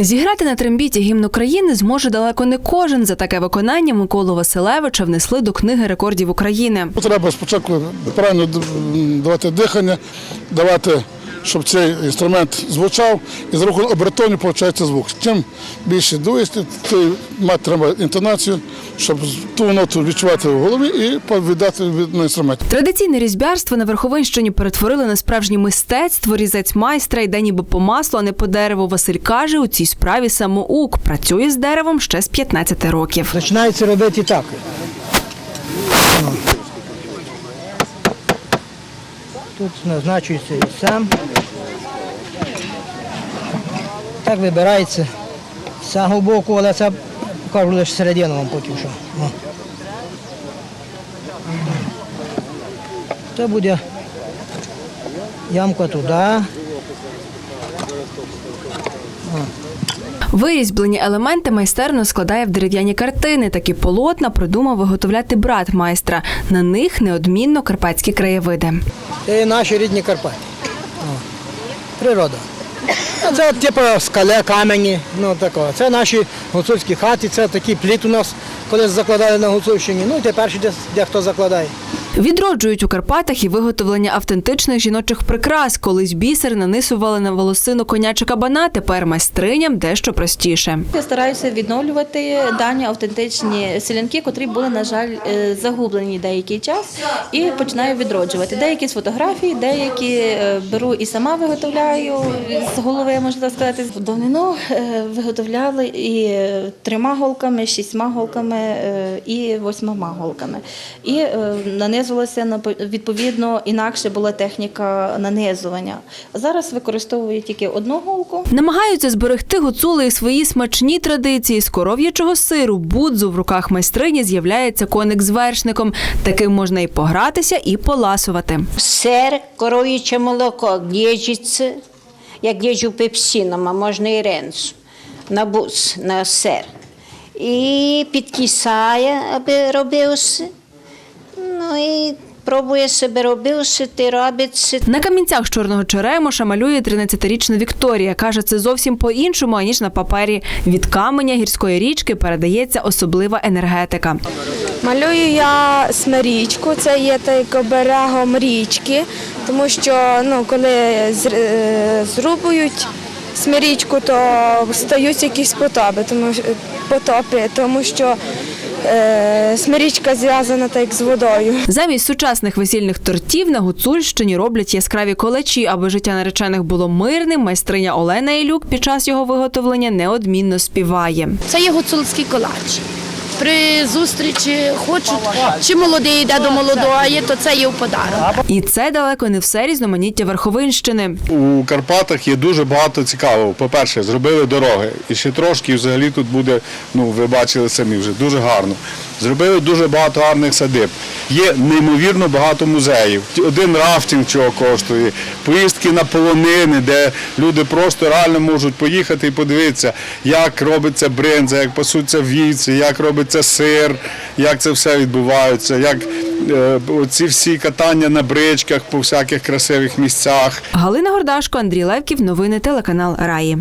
Зіграти на трембіті гімн України зможе далеко не кожен. За таке виконання Миколу Василевича внесли до книги рекордів України. Треба спочатку правильно давати дихання, давати, щоб цей інструмент звучав, і з рахунку обертонів виходить звук. Чим більше дуєш, тим мати треба інтонацію, щоб ту ноту відчувати в голові і віддати від- на інструмент. Традиційне різьбярство на Верховинщині перетворили на справжнє мистецтво. Різець майстра йде ніби по маслу, а не по дереву. Василь каже, у цій справі самоук. Працює з деревом ще з 15 років. Починається робити так. Тут назначується і сам. Так вибирається з цього боку, але це покажу лише середину вам потім що. Це буде ямка туди. Вирізьблені елементи майстерно складає в дерев'яні картини. Такі полотна придумав виготовляти брат майстра. На них неодмінно карпатські краєвиди. Це наші рідні Карпати. Природа. Це типу скаля, камені, ну такого. Це наші гуцульські хати, це такий пліт у нас колись закладали на Гуцульщині. Ну і тепер ще дехто закладає. Відроджують у Карпатах і виготовлення автентичних жіночих прикрас. Колись бісер нанисували на волосину конячи кабана. Тепер майстриням дещо простіше. Я стараюся відновлювати дані автентичні селянки, котрі були, на жаль, е, загублені деякий час, і починаю відроджувати. Деякі з фотографій, деякі е, беру і сама виготовляю з голови, можна сказати. Давнину е, виготовляли і трьома голками, шістьма голками і восьмома голками. І е, нанизувалося на відповідно інакше була техніка нанизування. Зараз використовую тільки одну голку. Намагаються зберегти гуцули і свої смачні традиції. З коров'ячого сиру будзу в руках майстрині з'являється коник з вершником. Таким можна і погратися, і поласувати. Сир, коров'яче молоко, гєджиться, як гєджу пепсином, а можна і ренсу, на бус, на сир. І підкисає, аби робився. Ну і пробує себе робився, ти робиться. На камінцях з чорного черемоша малює 13-річна Вікторія. Каже, це зовсім по-іншому, аніж на папері. Від каменя гірської річки передається особлива енергетика. Малюю я смирічку, це є так берегом річки, тому що ну, коли е, зрубують смирічку, то стають якісь потопи, тому, потопи, тому що е, смирічка зв'язана так з водою. Замість сучасних весільних тортів на Гуцульщині роблять яскраві колачі, аби життя наречених було мирним. Майстриня Олена Ілюк під час його виготовлення неодмінно співає. Це є гуцульський колач. При зустрічі хочуть, чи молодий йде до молодої, то це є в подарунок. І це далеко не все різноманіття Верховинщини. У Карпатах є дуже багато цікавого. По-перше, зробили дороги. І ще трошки і взагалі тут буде, ну ви бачили самі вже, дуже гарно. Зробили дуже багато гарних садиб. Є неймовірно багато музеїв. Один рафтинг чого коштує, поїздки на полонини, де люди просто реально можуть поїхати і подивитися, як робиться бринза, як пасуться вівці, як робиться сир, як це все відбувається, як е, ці всі катання на бричках по всяких красивих місцях. Галина Гордашко, Андрій Левків. Новини телеканал Раї.